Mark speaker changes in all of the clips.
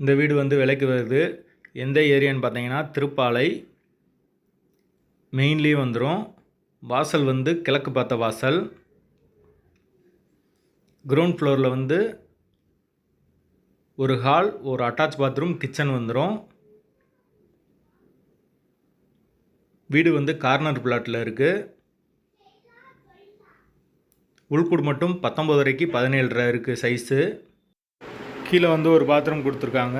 Speaker 1: இந்த வீடு வந்து விலைக்கு வருது. எந்த ஏரியான்னு பார்த்தீங்கன்னா திருப்பாலை மெயின்லேயே வந்துடும் வாசல் வந்து கிழக்கு பார்த்த வாசல். கிரவுண்ட் ஃப்ளோரில் வந்து ஒரு ஹால் ஒரு அட்டாச் பாத்ரூம் கிச்சன் வந்துடும் வீடு வந்து கார்னர் பிளாட்டில் இருக்குது உள்கூடு மட்டும் பத்தொம்பதரைக்கு பதினேழரை இருக்குது சைஸு கீழே வந்து ஒரு பாத்ரூம் கொடுத்துருக்காங்க.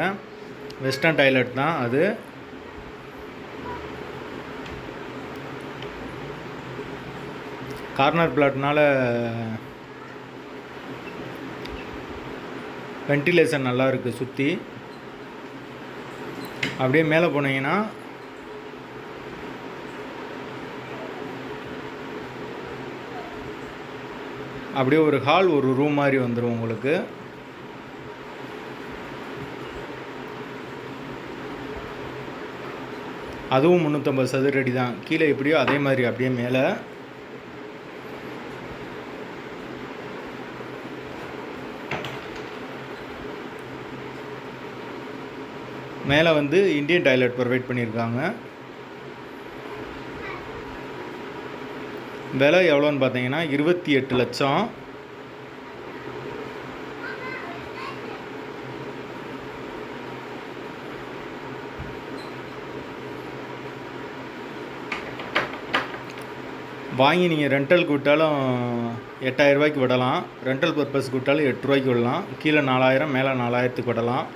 Speaker 1: வெஸ்டர்ன் டாய்லெட் தான் அது. கார்னர் பிளாட்னால வென்டிலேஷன் நல்லா இருக்குது சுற்றி அப்படியே மேலே போனீங்கன்னா அப்படியே ஒரு ஹால் ஒரு ரூம் மாதிரி வந்துடும் உங்களுக்கு. அதுவும் முந்நூற்றம்பது சதுர அடி தான் கீழே எப்படியோ அதே மாதிரி அப்படியே மேலே. மேலே வந்து இந்தியன் டாய்லெட் ப்ரொவைட் பண்ணியிருக்காங்க. விலை எவ்வளோன்னு பார்த்தீங்கன்னா இருபத்தி எட்டு லட்சம். வாங்கி நீங்கள் ரெண்டலுக்கு விட்டாலும் எட்டாயிரம் ரூபாய்க்கு விடலாம். ரெண்டல் பர்பஸ்க்கு விட்டாலும் எட்டு ரூபாய்க்கு விடலாம். கீழே நாலாயிரம் மேலே நாலாயிரத்துக்கு விடலாம்.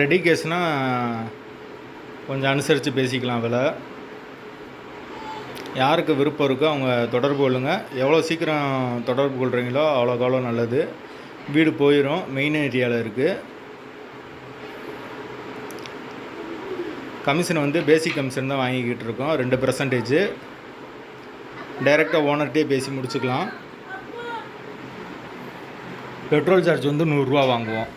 Speaker 1: ரெடி கேஸ்னால் கொஞ்சம் அனுசரித்து பேசிக்கலாம் விலை யாருக்கு விருப்பம் இருக்கோ அவங்க தொடர்பு கொள்ளுங்கள் எவ்வளோ சீக்கிரம் தொடர்பு கொள்கிறீங்களோ அவ்வளோக்கு அவ்வளோ நல்லது. வீடு போயிடும் மெயின் ஏரியாவில் இருக்குது கமிஷன் வந்து பேசிக் கமிஷன் தான் வாங்கிக்கிட்டு இருக்கோம். ரெண்டு பர்சன்டேஜ் டைரெக்டாக ஓனர்கிட்டே பேசி முடிச்சுக்கலாம். பெட்ரோல் சார்ஜ் வந்து நூறுரூவா வாங்குவோம்.